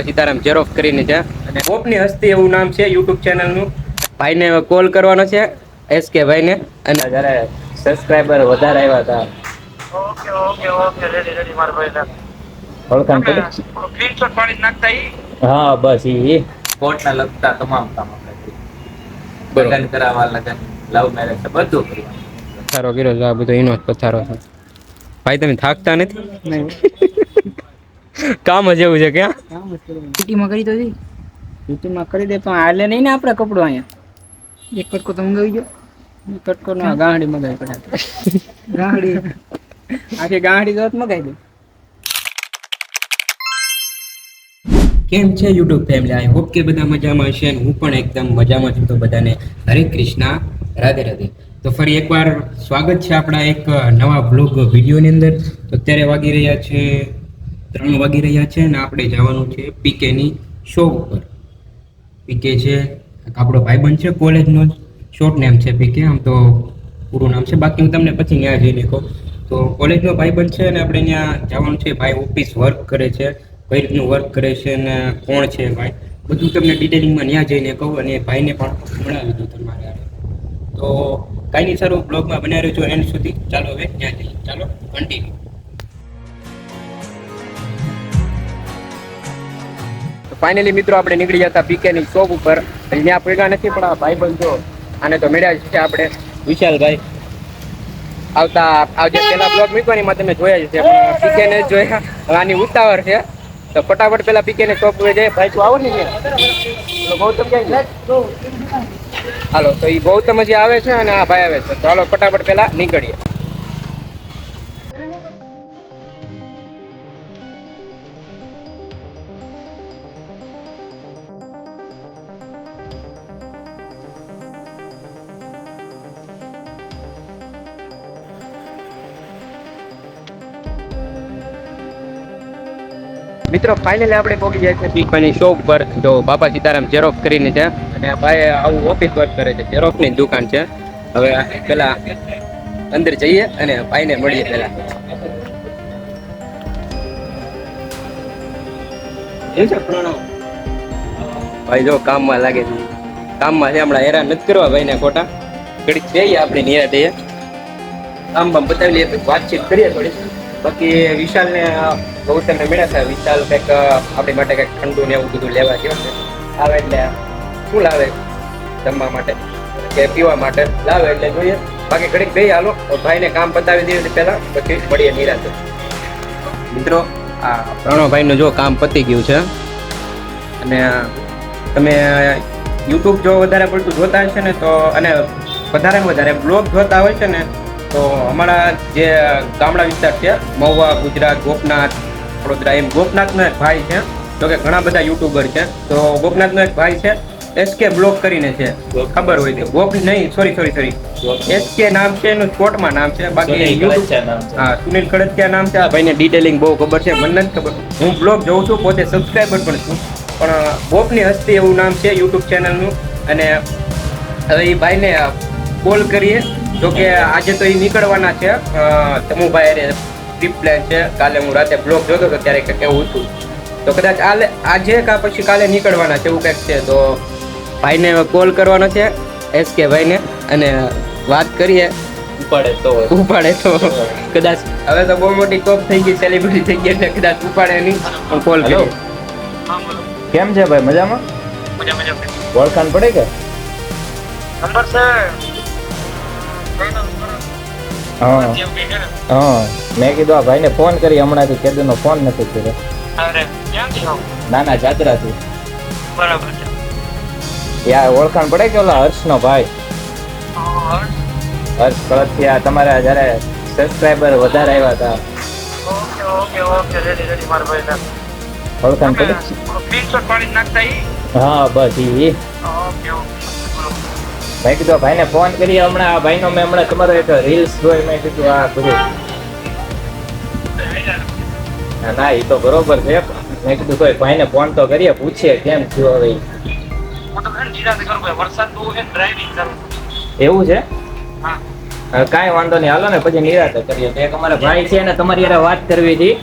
સીતારામ ઝેરોફ કરીને છે. અને ઓપની હસ્તી એવું નામ છે યુટ્યુબ ચેનલનું. ભાઈને કોલ કરવાનો છે એસ કે ભાઈને. અને જ્યારે સબસ્ક્રાઈબર વધારે આવ્યા હતા. Okay okay okay ready ready મારા ભાઈ ઓળખાણ કરી? સ્ક્રીનશોટ પાડી નાખતા ઈ? હા બસ ઈ. કોર્ટના લગતા તમામ કામ આપણે. લગ્ન કરાવવા લગન લવ મેરેજ બધું કરીએ પથારો કર્યો આ બધો એનો જ પથારો છે. ભાઈ તમે થાકતા નથી? કામ જ એવું છે ક્યાં સિટીમાં કરી તો દી. સિટીમાં કરી દે પણ હાલે નહીં ને આપણે કપડું અહીંયા. એક કટકો તો મંગાવી ગયો કટકો નો ગાંડી મંગાવી પડે ગાંડી. આખી ગાંડી તો મગાવી દે. કેમ છે યુટ્યુબ ફેમિલી? આઈ હોપ કે બધા મજામાં હશે અને હું પણ એકદમ મજામાં છું. તો બધાને હરે કૃષ્ણા રાધે રાધે. તો ફરી એકવાર સ્વાગત છે આપણા એક નવા બ્લોગ વિડીયોની અંદર. તો અત્યારે વાગી રહ્યા છે ત્રણ વાગી રહ્યા છે અને આપણે જવાનું છે પીકેની શો ઉપર. પીકે છે આપણો ભાઈબંધ છે કોલેજનો શોર્ટ નેમ છે પીકે, આમ તો પૂરું નામ છે. બાકી હું તમને પછી ત્યાં જઈને કહું. તો કોલેજનો ભાઈબંધ છે અને આપણે ત્યાં જવાનું છે ભાઈ ઓફિસ વર્ક કરે છે. કઈ રીતનું વર્ક કરે છે અને કોણ છે ભાઈ? બધું તમને ડિટેલિંગમાં ત્યાં જઈને કહું અને ભાઈને પણ મળાવી દઉં તમારે તો કાંઈ નહીં સારું બ્લોગમાં બનાવી રહ્યો છો. એન્ડ સુધી. ચાલો હવે ત્યાં જઈએ. ચાલો કન્ટિન્યુ ફાઇનલી મિત્રો, આપણે નીકળી જતા પીકે ની શોપ ઉપર. ત્યાં પૈડા નથી, પણ આ ભાઈ બંધો આને તો મળ્યા છે આપણે. વિશાલભાઈ. આવતા આજે પેલા બ્લોગ મૂકવાની માં તમે જોયા જ છે પણ પીકે ને જ જોયા. આની ઉતાવળ છે. તો ફટાફટ પેલા પીકે ને શોપ ઉપર જઈએ. ભાઈ, તું આવો ને ગૌતમ ક્યાં હાલો, તો એ ગૌતમ હજી આવે છે અને આ ભાઈ આવે છે. તો હાલો, ફટાફટ પેલા નીકળીએ. મિત્રો ફાઇનલી આપણે પહોંચી જાય છે પીકવાની શોપ પર. જો બાપા સીતારામ ઝેરોફ કરીને છે અને આ ભાઈ આવું ઓફિસ વર્ક કરે છે. ઝેરોફની દુકાન છે. હવે પેલા અંદર જઈએ અને ભાઈને મળીએ પેલા? ભાઈ જો કામમાં લાગે છે. કામમાં છે હમણાં હેરાન નથી કરવા ભાઈને ખોટા. ઘડીક જઈએ આપણે નિરાતે. કામ બામ બતાવી લઈએ વાતચીત કરીએ થોડી બાકી વિશાલને ગૌતમને મળ્યા હતા વિશાલ કંઈક આપણી માટે કંઈક ઠંડુ ને એવું બધું લેવા ગયો છે. આવે એટલે શું લાવે જમવા માટે? કે પીવા માટે? લાવે એટલે જોઈએ. બાકી ઘડીક ગઈ હાલો. ભાઈને કામ પતાવી દઈએ પહેલા, પછી મળીએ નિરાતે. મિત્રો, આ પ્રણવભાઈનું જો કામ પતી ગયું છે, અને તમે યુટ્યુબ જો વધારે પડતું જોતા હશે ને તો, અને વધારે વધારે બ્લોગ જોતા હોય છે ને, તો અમારા જે ગામડા વિસ્તાર છે, મહુવા, ગુજરાત, ગોપનાથ વડોદરા એમ ગોપનાથનો એક ભાઈ છે. તો કે ઘણા બધા યુટ્યુબર છે. તો ગોપનાથનો એક ભાઈ છે એસકે બ્લોગ કરીને છે. ખબર હોય તો. ગોપ નહીં સોરી સોરી સોરી. એસકે નામ છે એનું શોર્ટમાં નામ છે. બાકી. હા સુનિલ ખડતિયા નામ છે. આ ભાઈને ડિટેલિંગ બહુ ખબર છે. મને નથી ખબર. હું બ્લોગ જોઉં છું પોતે સબસ્ક્રાઈબર પણ છું. પણ ગોપની હસ્તી એવું નામ છે યુટ્યુબ ચેનલનું. અને હવે એ ભાઈને કોલ કરીએ. જો કે આજે તો એ નીકળવાના છે. તમુભાઈ ટ્રીપ પ્લાન છે. કાલે હું રાતે બ્લોગ જોતો હતો ત્યારે કંઈક એવું હતું. તો કદાચ આલે આજે કા પછી કાલે નીકળવાના છે એવું કંઈક છે. તો ભાઈને કોલ કરવાનો છે એસ કે ભાઈને અને વાત કરીએ. ઉપાડે તો ઉપાડે તો. કદાચ હવે તો બહુ મોટી કોપ થઈ ગઈ સેલિબ્રિટી થઈ ગઈ એટલે કદાચ ઉપાડે નહીં. પણ કોલ બોલો કેમ છે ભાઈ મજામાં? મજા મજા ઓળખાણ પડે કે? નંબર છે. હા. હા. મેં કીધું આ ભાઈને ફોન કરી હમણાંથી કેદુનો ફોન નથી કર્યો. નાના થી ના ના જાત્રાથી. બરાબર યાર ઓળખાણ પડે કે ઓલા હર્ષનો ભાઈ? હર્ષ? કળથિયા તમારા જયારે સબસ્ક્રાઈબર વધારે આવ્યા હતા. Okay okay okay ready ready મારા ભાઈ ઓળખાણ પડે? સ્ક્રીનશોટ પાડી નાખતા ઈ? હા બસ ઈ. Okay okay. મેં કીધું ભાઈ ભાઈને ફોન કરી હમણાં આ ભાઈનો મેં હમણાં તમારો એક રીલ્સ જોઈ મેં કીધું આ બધું. ના, ના એ તો બરોબર છે. મેં કીધું કોઈ ભાઈને ફોન તો કરીએ પૂછીએ કેમ થયું હવે એવું છે? કાંઈ વાંધો નહીં હાલો ને પછી નિરાતે કરીએ એક અમારા ભાઈ છે ને તમારી યાર વાત કરવી હતી.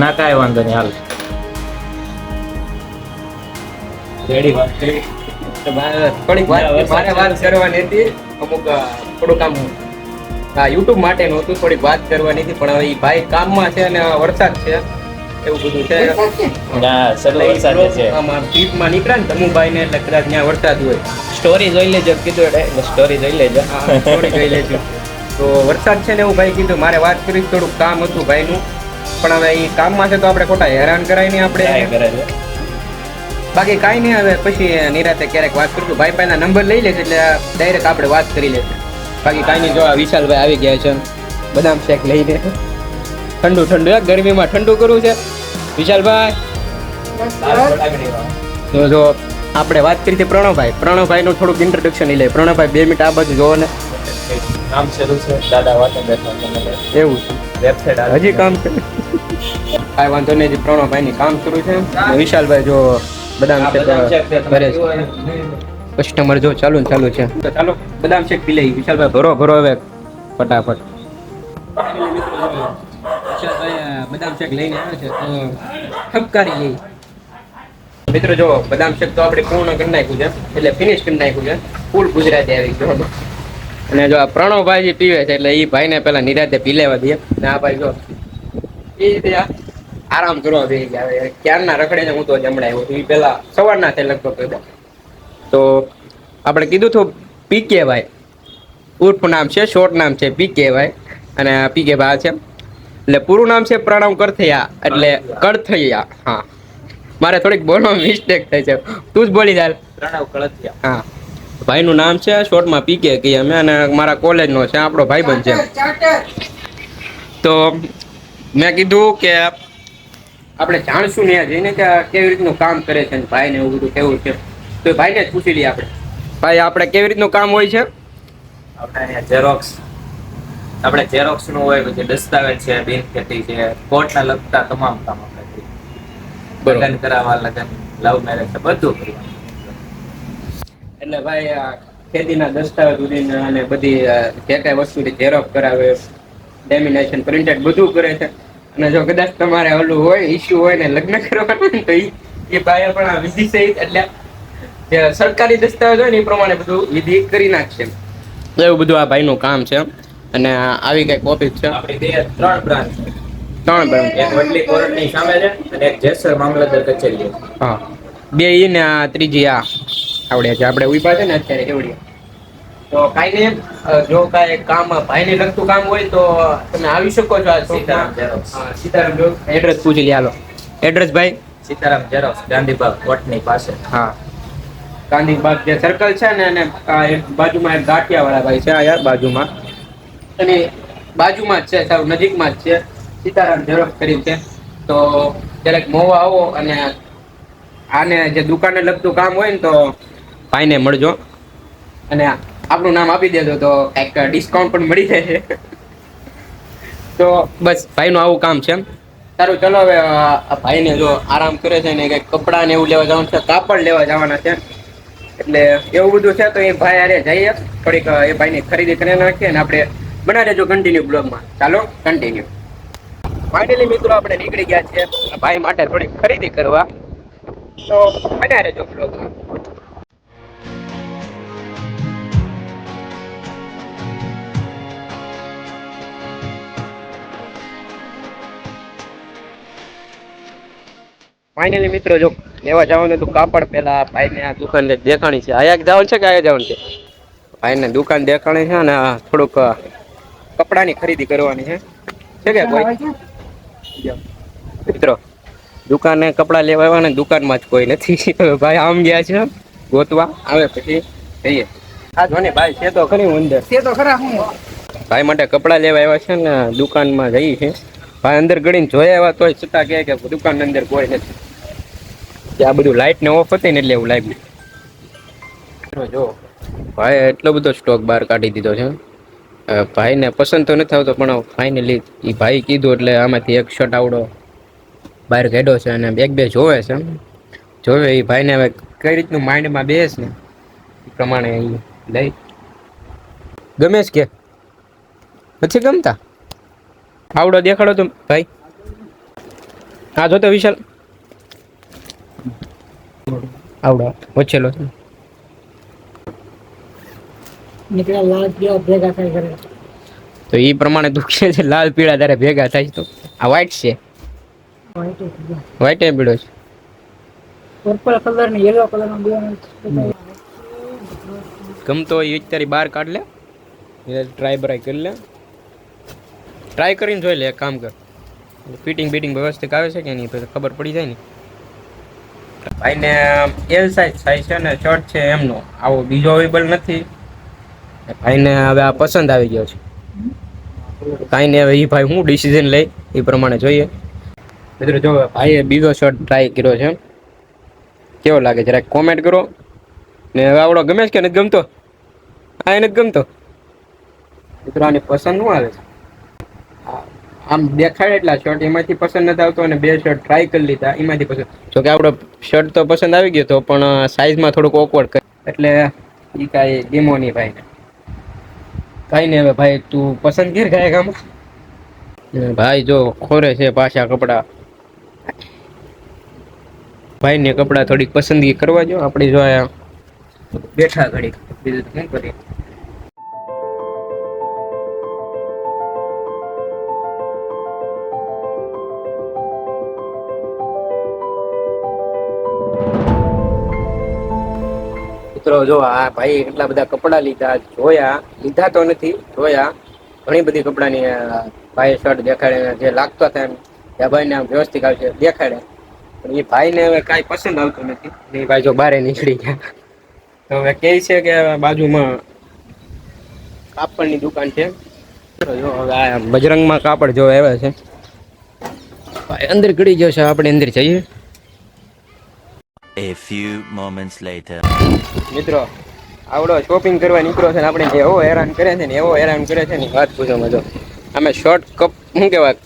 ના કાંઈ વાંધો નહીં હાલ. રેડી વાત કરી થોડીક વાત મારે વાત કરવાની હતી. અમુક અ, થોડુંક હા યુટ્યુબ માટે નહોતું થોડીક વાત કરવાની હતી પણ હવે ઈ ભાઈ કામમાં છે અને વરસાદ છે એવું બધું છે. ટ્રીપમાં નીકળ્યા ને તમુભાઈ ને એટલે કદાચ ત્યાં વરસાદ હોય. સ્ટોરી જોઈ લેજો કીધું એટલે સ્ટોરી જોઈ લેજો. હા, જોઈ લેજો. તો વરસાદ છે ને એવું ભાઈ કીધું મારે વાત કરી થોડુંક કામ હતું ભાઈનું. પણ હવે એ કામમાં છે તો આપણે ખોટા હેરાન કરાય ને આપડે આપણે બાકી કાંઈ નહીં હવે પછી નિરાતે ક્યારેક વાત કરશું. ભાઈ ભાઈના નંબર લઈ લેશે એટલે ડાયરેક્ટ આપણે વાત કરી લેશે બાકી કાંઈ નહીં જો આ વિશાલભાઈ આવી ગયા છે બદામ શેક લઈને. ઠંડુ ઠંડુ ગરમીમાં ઠંડુ કરવું છે. વિશાલભાઈ? તો જો આપણે વાત કરી હતી પ્રણવભાઈ. પ્રણવભાઈનું થોડુંક ઇન્ટ્રોડક્શન લઈ લે. પ્રણવભાઈ બે મિનિટ આ બાજુ જોવો ને. કામ શરૂ છે? દાદા વાતે બેઠા એવું વેબસાઇટ હજી કામ છે કાંઈ વાંધો નહીં પ્રણવભાઈની કામ શરૂ છે. વિશાલભાઈ જો બદામ શેક કરે છે કસ્ટમર જો ચાલુ ને ચાલુ છે. ચાલો બદામ શેક પી લઈ વિશાલભાઈ ભરો ભરો હવે. ફટાફટ. બદામ શેક લઈને આવે છે? તો ખપકારી લઈ. મિત્રો જો બદામ શેક તો આપણે પૂર્ણ કરી નાખ્યું છે. એટલે ફિનિશ કરી નાખ્યું છે. ફૂલ ગુજરાતી આવી ગયો અને જો આ પ્રણવભાઈ જે પીવે છે એટલે એ ભાઈને પેલા નિરાતે પી લેવા દઈએ ને આ ભાઈ જો એ રીતે આ આરામ કરવા બે ગયા ક્યારના રખડે હું તો જમણા આવ્યો છું. એ પેલા સવારના છે લગભગ બધા તો આપણે કીધું તું પી ભાઈ ઉર્ફ નામ છે શોર્ટ નામ છે પી ભાઈ અને પીકે ભાઈ છે. એટલે પૂરું નામ છે પ્રણવ કરથૈયા. એટલે કરથૈયા. હા. મારે થોડીક બોલવામાં મિસ્ટેક થઈ છે. તું જ બોલી જાય પ્રણવ કળથિયા હા. ભાઈનું નામ છે શોર્ટમાં પીકે કહીએ અમે. અને મારા કોલેજનો છે આપણો ભાઈબંધ છે. તો મેં કીધું કે આપણે જાણશું ત્યાં જઈને કે કેવી રીતનું કામ કરે છે ભાઈ ને એવું બધું કેવું છે. તો ભાઈ ભાઈને જ પૂછી લઈએ આપણે. ભાઈ આપણે કેવી રીતનું કામ હોય છે? આપણે અહીંયા ઝેરોક્સ આપણે ઝેરોક્સનું હોય પછી દસ્તાવેજ છે બિન ખેતી છે કોર્ટના લગતા તમામ કામ આપણે. લગ્ન કરાવવા લગ્ન લવ મેરેજ છે બધું એટલે ભાઈ આ ખેતીના દસ્તાવેજ ઉડીને અને બધી જે કઈ વસ્તુ ઝેરોક્ષ કરાવે લેમિનેશન પ્રિન્ટેડ બધું કરે છે. અને જો કદાચ તમારે ઓલું હોય ઇસ્યુ હોય ને લગ્ન કરવાનું તો એ ભાઈ પણ આ વિધિ સહિત એટલે જે સરકારી દસ્તાવેજ હોય ને એ પ્રમાણે બધું વિધિ કરી નાખશે. એવું બધું આ ભાઈનું કામ છે. અને આવી કંઈક ઓફિસ છે. આપણી બે ત્રણ બ્રાન્ચ. ત્રણ બ્રાન્ચ. એક વડલી કોર્ટની સામે છે અને એક જેસર મામલતદાર કચેરી છે હા. બે ઈ ને આ ત્રીજી આ આવડે છે. આપણે ઊભા છે ને અત્યારે એવડી. તો કાંઈ નહીં જો કાંઈ કામ ભાઈને લગતું કામ હોય તો તમે આવી શકો છો આ સીતારામ. સીતારામ જો. એડ્રેસ પૂછી લે હાલો. એડ્રેસ ભાઈ? સીતારામ ઝેરોક્સ ગાંધીબાગ કોર્ટની પાસે. હા. ગાંધીબાગ જે સર્કલ છે ને અને બાજુમાં એક ગાંઠિયાવાળા ભાઈ છે. યાર બાજુમાં. અને બાજુમાં જ છે સાવ નજીકમાં જ છે. સીતારામ ઝેરોક્ષ કરી છે. તો ક્યારેક મોવા આવો અને આને જે દુકાને લગતું કામ હોય ને તો ભાઈને મળજો. અને આપણું નામ આપી દેજો તો કંઈક ડિસ્કાઉન્ટ પણ મળી જાય તો બસ ભાઈનું આવું કામ છે સારું ચલો હવે ભાઈને જો આરામ કરે છે ને કંઈક કપડાં ને એવું લેવા જવાનું છે કાપડ લેવા જવાના છે. એટલે એવું બધું છે તો એ ભાઈ અરે જઈએ. થોડીક એ ભાઈની ખરીદી કરી નાખીએ ને આપણે બનાવી દેજો કન્ટિન્યુ બ્લોગમાં ચાલો કન્ટિન્યુ ફાઇનલી મિત્રો આપણે નીકળી ગયા છે ભાઈ માટે થોડીક ખરીદી કરવા. તો બનાવી રહેજો બ્લોગમાં ફાઇનલી મિત્રો જો લેવા જવાનું હતું કાપડ પેલા ભાઈને આ દુકાન દેખાણી છે. આયા જવાનું છે કે આયા જવાનું છે? ભાઈને દુકાન દેખાણી છે અને આ થોડુંક કપડાની ખરીદી કરવાની છે. છે કે કોઈ? મિત્રો દુકાને કપડા લેવા આવ્યા ને દુકાનમાં જ કોઈ નથી. ભાઈ આમ ગયા છે. ગોતવા. આવે પછી જઈએ. હા જો ને ભાઈ છે તો ખરી અંદર. તે તો ખરા હું. ભાઈ માટે કપડા લેવા આવ્યા છે ને દુકાનમાં જઈ છે. ભાઈ અંદર ગળીને જોયા આવ્યા તોય છતાં કહે કે દુકાન અંદર કોઈ નથી. આ બધું લાઇટ ને ઓફ હતી ને એટલે એવું લાગ્યું. જો. ભાઈ એટલો બધો સ્ટોક બહાર કાઢી દીધો છે. ભાઈને પસંદ તો નથી આવતો પણ ફાઇનલી એ ભાઈ કીધું એટલે આમાંથી એક શર્ટ આવડો બહાર કાઢ્યો છે અને એક બે જોવે છે. જોવે એ ભાઈને હવે કઈ રીતનું માઇન્ડમાં બેસ ને એ પ્રમાણે એ લઈ. ગમે છે કે? નથી ગમતા? આવડો દેખાડો તો ભાઈ. હા જો તો વિશાલ. આવડો. વચ્ચેલો છે. નીકળ્યા લાલ પીળા ભેગા થાય કરે તો એ પ્રમાણે દુખે છે લાલ પીળા તારે ભેગા થાય તો. આ વ્હાઈટ છે. વ્હાઈટ એ પીળો. છે. પર્પલ કલર ને યલો કલર નો બે ગમતો હોય એ તારી બહાર કાઢ લે. ટ્રાય બ્રાય કરી લે. ટ્રાય કરીને જોઈ લે એક કામ કર. ફિટિંગ બીટિંગ વ્યવસ્થિત આવે છે કે નહીં ખબર પડી જાય ને. ભાઈને એલ સાઈઝ સાઈઝ છે ને શર્ટ છે એમનો. આવો બીજો અવેલેબલ નથી. ભાઈને હવે આ પસંદ આવી ગયો છે. કાંઈ નહીં હવે એ ભાઈ હું ડિસિઝન લઈ એ પ્રમાણે જોઈએ. મિત્રો, જો ભાઈએ બીજો શર્ટ ટ્રાય કર્યો છે. કેવો લાગે જરાક કોમેન્ટ કરો. ને હવે આવડો ગમે છે કે નથી ગમતો? આ નથી ગમતો. મિત્રો, આની પસંદ શું આવે. છે આમ દેખાય એટલા શર્ટ એમાંથી પસંદ નથી આવતો અને બે શર્ટ ટ્રાય કરી લીધા, એમાંથી પસંદ. જો કે આપણો શર્ટ તો પસંદ આવી ગયો તો પણ સાઈઝમાં થોડુંક ઓકવર્ડ કરે. એટલે એ કાંઈ ગેમો નહીં ભાઈ કાંઈ નહીં હવે ભાઈ, તું પસંદ કર કાંઈ કામ ભાઈ જો ખોરે છે પાછા કપડા. ભાઈને કપડા થોડીક પસંદગી કરવા જો, આપણે જો બેઠા ઘડી બીજું કંઈ કરીએ? મિત્રો જો આ ભાઈ એટલા બધા કપડા લીધા જોયા લીધા તો નથી જોયા. ઘણી બધી કપડાની ભાઈ શર્ટ દેખાડે જે લાગતો હતા એમ કે ભાઈને આમ વ્યવસ્થિત આવશે દેખાડે. પણ એ ભાઈને હવે કાંઈ પસંદ આવતું નથી. એ ભાઈ જો બારે નીકળી ગયા. તો હવે કહે છે કે બાજુમાં કાપડની દુકાન છે. તો જો હવે આ બજરંગમાં કાપડ જો આવે છે. ભાઈ અંદર ગળી ગયો છે આપણે અંદર જઈએ. A few moments later. મિત્રો આવડો શોપિંગ કરવા નીકળ્યો છે ને આપણે જે એવો હેરાન કરે છે ને એવો હેરાન કરે છે ને વાત પૂછો મજો. અમે શોર્ટ કપ શું કહેવાય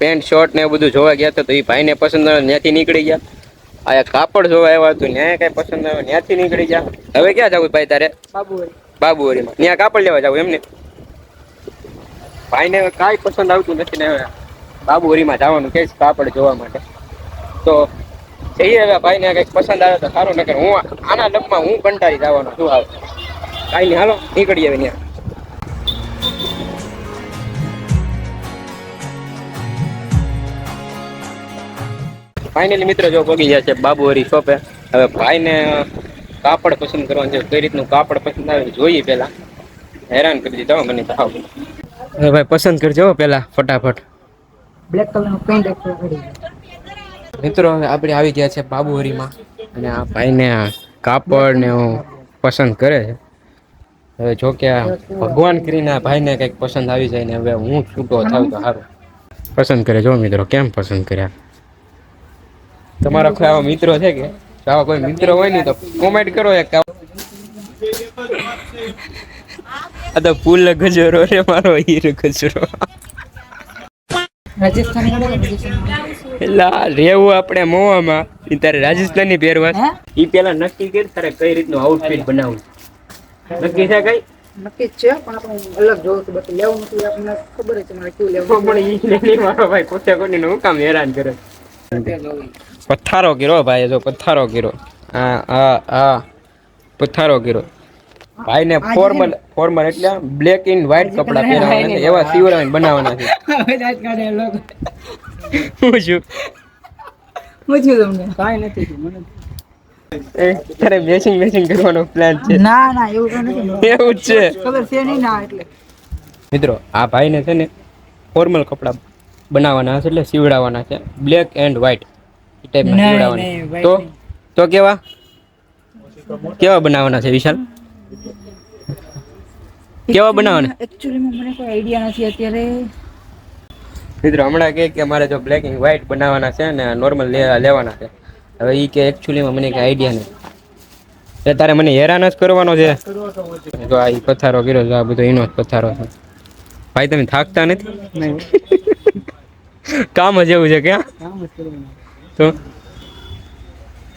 પેન્ટ શોર્ટ ને એ બધું જોવા ગયા હતા તો એ ભાઈને પસંદ આવે ત્યાંથી નીકળી ગયા. આ કાપડ જોવા આવ્યા હતું ત્યાં કઈ પસંદ આવે ત્યાંથી નીકળી ગયા. હવે ક્યાં જવું ભાઈ તારે? બાબુ બાબુવરીમાં. ત્યાં કાપડ લેવા જવું એમને. ભાઈને કાંઈ પસંદ આવતું નથી ને હવે. બાબુવરીમાં જવાનું કે કાપડ જોવા માટે. તો જઈએ હવે ભાઈને કંઈક પસંદ આવે તો સારું નકર હું આના ડબમાં હું કંટાળી જવાનો શું આવે કાંઈ નહીં હાલો નીકળીએ હવે ત્યાં. ફાઇનલી મિત્રો જો પગી જાય છે બાબુ હરી શોપે. હવે ભાઈને કાપડ પસંદ કરવાનું છે. કઈ રીતનું કાપડ પસંદ આવે જોઈએ પહેલા. હેરાન કરી દીધા હો મને તો હવે. ભાઈ પસંદ કરજો હો પહેલા ફટાફટ. બ્લેક કલરનું નો પેન્ટ મિત્રો આપણે આવી ગયા છે બાબુહરીમાં. અને આ ભાઈને આ કાપડ ને એવું પસંદ કરે છે. હવે જો કે ભગવાન કરીને આ ભાઈને કંઈક પસંદ આવી જાય ને હવે હું છૂટો થાવ તો સારું પસંદ કરે, જો મિત્રો, કેમ પસંદ કર્યા? તમારા કોઈ આવા મિત્રો છે કે? આવા કોઈ મિત્રો હોય ને તો કોમેન્ટ કરો એક આ તો ફૂલ ગજરો રે, મારો હીર ગજરો. રાજસ્થાન રાજસ્થાન રેવું આપણે મોવામાં. તારે રાજસ્થાની પહેરવા? ઈ પેલા નક્કી કર તારે કઈ રીતનું આઉટફિટ બનાવું નક્કી છે કઈ? નક્કી છે પણ આપણે અલગ જોવું હતું બાકી લેવું નથી આપણને ખબર છે મારે કેવું લેવું પણ ઈ લે મારો ભાઈ પોતે કોની હું કામ હેરાન કરે? પથ્થારો કર્યો ભાઈ જો પથ્થારો કર્યો હા હા હા પથ્થારો કર્યો ભાઈને ફોર્મલ ફોર્મલ એટલે બ્લેક ઇન વ્હાઈટ કપડા પહેરવાના છે એવા સીવડાવીને બનાવવાના છે. હું છું તમને? કાંઈ નથી મને તારે મેચિંગ મેચિંગ કરવાનો પ્લાન છે. ના ના એવું નથી એવું જ છે. ખબર છે નહીં ના એટલે. મિત્રો આ ભાઈને છે ને ફોર્મલ કપડા બનાવવાના છે એટલે સીવડાવવાના છે. બ્લેક એન્ડ વ્હાઈટ એ ટાઈપના સીવડાવવાના તો? તો કેવા? કેવા બનાવવાના છે વિશાલ? કેવા બનાવવાના? એકચ્યુઅલીમાં મને કોઈ આઈડિયા નથી અત્યારે. મિત્રો હમણાં કહે કે મારે જો બ્લેક એન્ડ વ્હાઇટ બનાવવાના છે ને નોર્મલ લેવાના છે. હવે એ કે એકચ્યુઅલીમાં મને કઈ આઈડિયા નથી. એટલે તારે મને હેરાન જ કરવાનો છે. જો આ પથારો કર્યો છે આ બધો એનો જ પથારો છે. ભાઈ તમે થાકતા નથી? કામ જ એવું છે ક્યાં કામ જ કરવાનું. તો?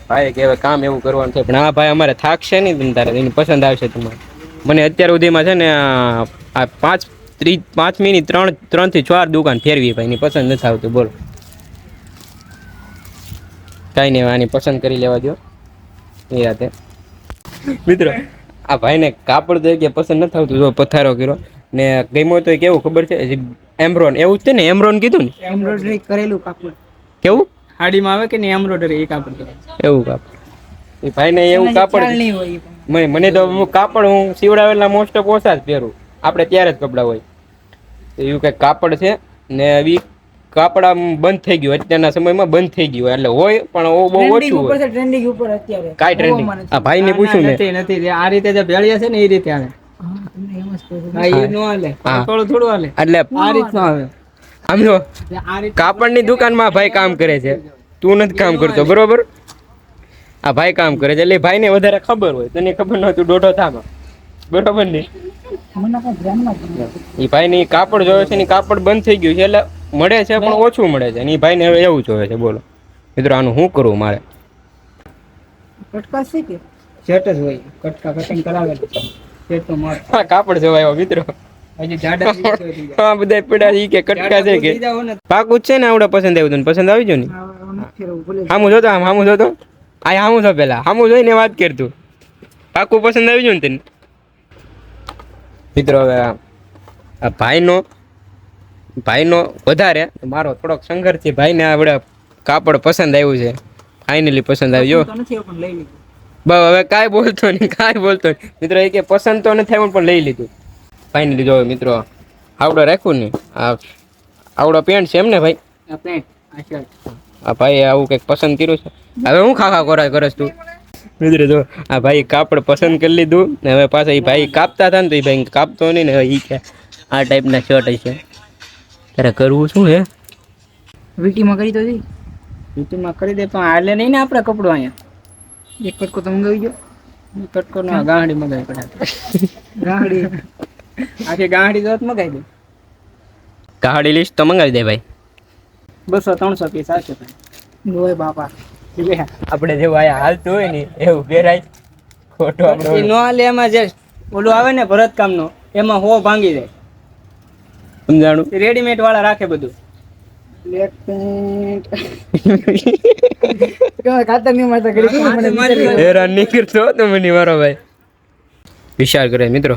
ભાઈ કે હવે કામ એવું કરવાનું છે. પણ આ ભાઈ અમારે થાકશે નહીં તમ તારે એની પસંદ આવશે તમારે. મને અત્યાર સુધીમાં છે ને આ પાંચ ત્રીસ પાંચ મિનિટ ત્રણ ત્રણથી ચાર દુકાન ફેરવી ભાઈ એની પસંદ નથી આવતું બોલો. કાંઈ નહીં આની પસંદ કરી લેવા દો એ રાતે. મિત્રો આ ભાઈને કાપડ તો કે પસંદ નથી આવતું જો પથારો કર્યો. ને ગમ્યો તો કેવું ખબર છે? એમ્બ્રોન એવું જ છે ને એમ્બ્રોન કીધું ને? એમ્બ્રોઇડરી કરેલું કાપડ. કેવું? હાડીમાં આવે કે નહીં? એમ્બ્રોઇડરી એ કાપડ એવું કાપડ. એ ભાઈને એવું કાપડ. મને મને તો હું કાપડ હું સીવડાવેલા મોસ્ટ ઓફ ઓછા જ પહેરું. આપણે ત્યારે જ કપડાં હોય. તો એવું કંઈક કાપડ છે. ને આવી કાપડ આમ બંધ થઈ ગયું. અત્યારના સમયમાં બંધ થઈ ગયું એટલે હોય પણ ઓ બહુ ઓછું હોય. ટ્રેન્ડિંગ ઉપર અત્યારે. કાઈ ટ્રેન્ડિંગ આ ભાઈને ના, પૂછ્યું ના, નથી નથી. આ રીતે જે ભેળિયા છે ને એ રીતે આવે. હા તમને એમ જ કહું હા એ નો હાલે. થોડું થોડું હાલે. એટલે આ રીતનું આવે. આમ જો આ કાપડની દુકાનમાં ભાઈ કામ કરે છે. તું નથી કામ કરતો બરોબર? આ ભાઈ કામ કરે છે. એટલે ભાઈને વધારે ખબર હોય તને ખબર ન તું દોઢો થામાં બરોબર ને? એ ભાઈ ને કાપડ જોવે છે ને કાપડ બંધ થઈ ગયું છે એટલે મળે છે પણ ઓછું મળે છે. ને એ ભાઈને હવે એવું જોવે છે બોલો. મિત્રો આનું શું કરવું મારે? કટકા છે કે? સેટ જ હોય. કટકા કટિંગ કરાવેલું છે. તો માર. કાપડ જોવાયો મિત્રો. હા બધા પીડા ઈ કે કટકા છે કે ને. પાકું છે ને આવડે પસંદ આવ્યું તને? પસંદ આવી ને? હામું જોતો આમ હામું જોતો આ હામું જો પેલા. હામું જોઈને વાત કરતું પાકું પસંદ આવી ને તને? મિત્રો હવે આ ભાઈનો ભાઈનો વધારે મારો થોડોક સંઘર્ષ છે ભાઈને આપણે કાપડ પસંદ આવ્યું છે. ફાઇનલી પસંદ આવ્યો બસ હવે કાંઈ બોલતો નહીં કાંઈ બોલતો નહીં. મિત્રો એ કે પસંદ તો નથી આવ્યું પણ લઈ લીધું. ફાઇનલી જો મિત્રો આવડો રાખ્યું ને આ આવડો પેન્ટ છે એમ ને ભાઈ? આ પેન્ટ આ ભાઈ આવું કંઈક પસંદ કર્યું છે? હવે હું ખાખા કોરા કરસ તું? મિત્રો જો આ ભાઈ કાપડ પસંદ કરી લીધું ને હવે પાછા એ ભાઈ કાપતા હતા ને તો એ ભાઈ કાપતો નહીં ને હવે એ કે આ ટાઈપના શર્ટ છે તારે કરવું શું હે? વીટીમાં કરી દો યુટ્યુબમાં કરી દે પણ હાલે નહીં ને આપણે કપડું અહીંયા. એક કટકો તો મંગાવી ગયો કટકો નો ગાંડી મંગાવી પડે ગાંડી. આખી ગાંઠી જોત મગાવી દે. કાહડી લિસ્ટ તો મંગાવી દે ભાઈ. બસો ત્રણસો પીસ આવશે ભાઈ. બાપા. આપણે જેવું આયા હાલતું હોય ને એવું પહેરાય. ખોટો નો હાલે એમાં જે ઓલું આવે ને ભરત કામનો એમાં હો ભાંગી જાય. સમજાણું? રેડીમેડ વાળા રાખે બધું. હેરાન નહીં કરતો તો મારો ભાઈ. વિચાર કરે મિત્રો.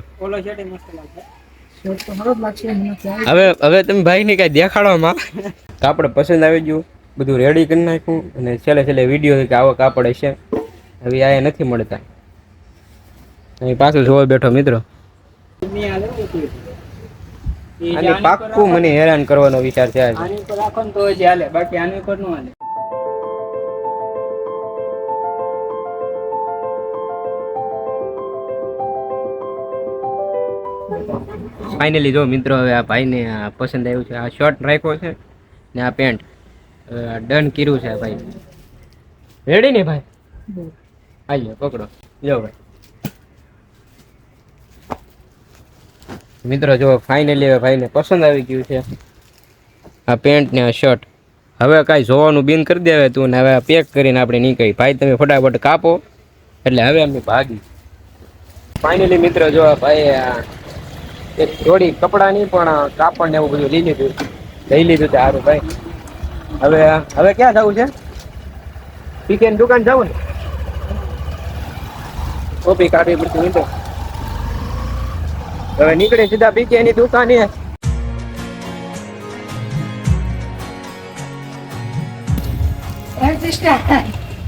હવે હવે તમે ભાઈને કાંઈ દેખાડવામાં કાપડ પસંદ આવી ગયું. બધું રેડી કરી નાખ્યું. અને છેલ્લે છેલ્લે વીડિયો કે આવો કાપડ હશે. હવે આ નથી મળતા. અહીં પાછું જોવા બેઠો મિત્રો. ને પાક્કું મને હેરાન કરવાનો વિચાર છે આજે. આની પર રાખો ને તો જ હાલે. બાકી આની પરનું હાલે. ફાઇનલી જો મિત્રો, હવે આ ભાઈને આ પસંદ આવ્યું છે. આ શર્ટ રાખ્યો છે ને આ પેન્ટ ડન કર્યું છે ભાઈ. રેડી ને ભાઈ? આવીએ પકડો. જો ભાઈ. મિત્રો, જો ફાઇનલી હવે ભાઈને પસંદ આવી ગયું છે આ પેન્ટ ને આ શર્ટ હવે કાંઈ જોવાનું બંધ કરી દેવે તું ને હવે પેક કરીને આપણે નીકળી. ભાઈ, તમે ફટાફટ કાપો. એટલે હવે અમે ભાગી. ફાઇનલી મિત્રો, જો ભાઈ આ એક જોડી કપડાની પણ કાપડ ને એવું બધું લઈ લીધું. લઈ લીધું તે સારું ભાઈ. હવે હવે ક્યાં જવું છે? પીકે દુકાન જવું ને? કોપી કાઢવી પડતી મિત્રો હવે નીકળે સીધા પીકે ની દુકાને.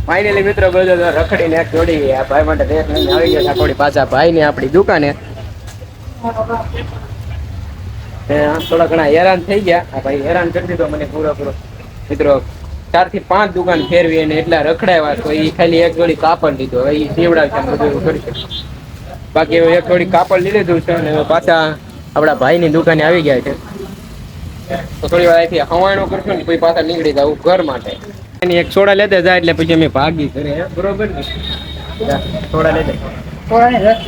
ફાઇનલી મિત્રો બધો રખડીને એક જોડી આ ભાઈ માટે લઈને આવી ગયો થોડી પાછા ભાઈ ને આપણી દુકાને. થોડા ઘણા હેરાન થઈ ગયા. ભાઈ હેરાન કરી દીધો મને પૂરો પૂરો. મિત્રો, ચારથી પાંચ દુકાન ફેરવી અને એટલા રખડાવ્યા તો એ ખાલી એક જોડી કાપડ લીધો. હવે એ સીવડાવશે બધું એવું કરશે બાકી એક જોડી કાપડ લઈ લીધું છે અને પાછા આપણા ભાઈની દુકાને આવી ગયા છે. તો થોડી વાર અહીંથી હવાણું કરશું ને પછી પાછા નીકળી જાવ ઘર માટે. એની એક સોડા લેતા જાય એટલે પછી અમે ભાગી કરીએ બરોબર ને? લેતા. પોરાને રસ.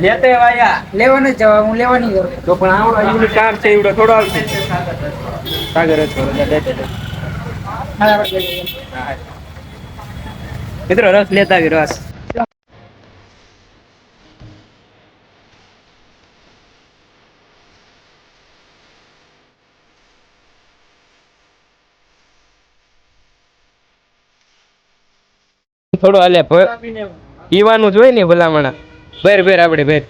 લેતે વાયા લેવાનો હું તો પણ આવડો યુનિક કાર છે એવડો થોડો આવશે સાગર થોડો લેતે મિત્રો રસ લેતા આવી રસ. થોડો હાલે પીવાનું જોઈએ ને ભલામણા. ભેર ભેર આપણે બેર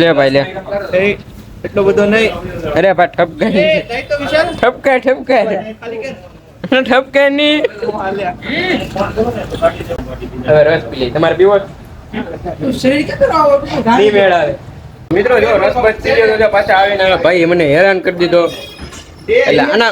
લે ભાઈ લે. એટલો બધો નહીં. અરે ભાઈ ઠપકાય ઠપકાય ઠપકાય. ઠપકાયની હવે રસ પી લઈ. તમારે પીવો? મિત્રો જો રસ બચી ગયો પાછા આવીને ભાઈ મને હેરાન કરી દીધો. એટલે આના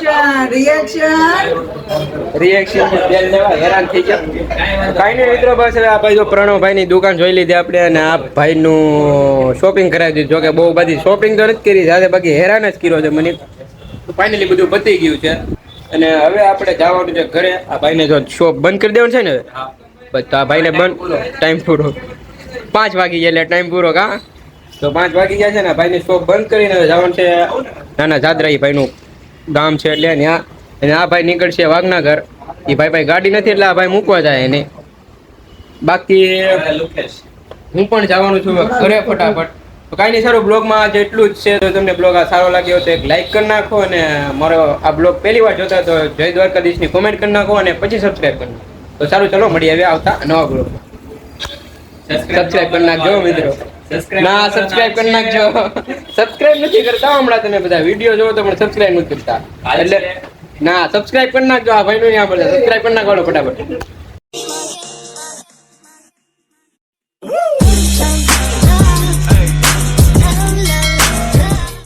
રિએક્શન લેવા હેરાન થઈ ગયા. કાંઈ મિત્રો બસ હવે આ ભાઈ જો પ્રણવભાઈની દુકાન જોઈ લીધી આપણે અને આ ભાઈનું શોપિંગ કરાવી દીધું. જોકે બહુ બધી શોપિંગ તો નથી કરી સાથે બાકી હેરાન જ કર્યો છે મને. ફાઇનલી બધું પતી ગયું છે. અને હવે આપણે જવાનું છે ઘરે. આ ભાઈને જો શોપ બંધ કરી દેવાનું છે ને હવે? તો આ ભાઈને બંધ ટાઈમ પૂરો. પાંચ વાગી ગયા એટલે ટાઈમ પૂરો કા? તો પાંચ વાગી ગયા છે ને ભાઈને શોપ બંધ કરીને જવાનું છે. નાના જાદરાઈ ભાઈનું ગામ છે એટલે ત્યાં અને આ ભાઈ નીકળશે વાગનાગર એ ભાઈ ભાઈ ગાડી નથી એટલે આ ભાઈ મૂકવા જાય એને. બાકી હું પણ જવાનું છું ઘરે ફટાફટ. તો કાંઈ નહીં સારું બ્લોગમાં આજે એટલું જ છે. તો તમને બ્લોગ આ સારો લાગ્યો તો એક લાઈક કરી નાખો અને મારો આ બ્લોગ પહેલી વાર જોતા તો જય દ્વારકાધીશની કોમેન્ટ કરી નાખો અને પછી સબસ્ક્રાઈબ કરી નાખો. તો સારું ચલો મળીએ હવે આવતા નવા બ્લોગમાં. સબસ્ક્રાઈબ કરી નાખજો મિત્રો. ના સબસ્ક્રાઇબ કરી નાખજો. સબસ્ક્રાઇબ નથી કરતા હમણાં તમે બધા વીડિયો જોવો તો પણ સબસ્ક્રાઇબ નથી કરતા. એટલે ના સબસ્ક્રાઇબ કરી નાખજો આ ભાઈનું અહીંયા બધા સબસ્ક્રાઇબ કરી નાખો ફટાફટ.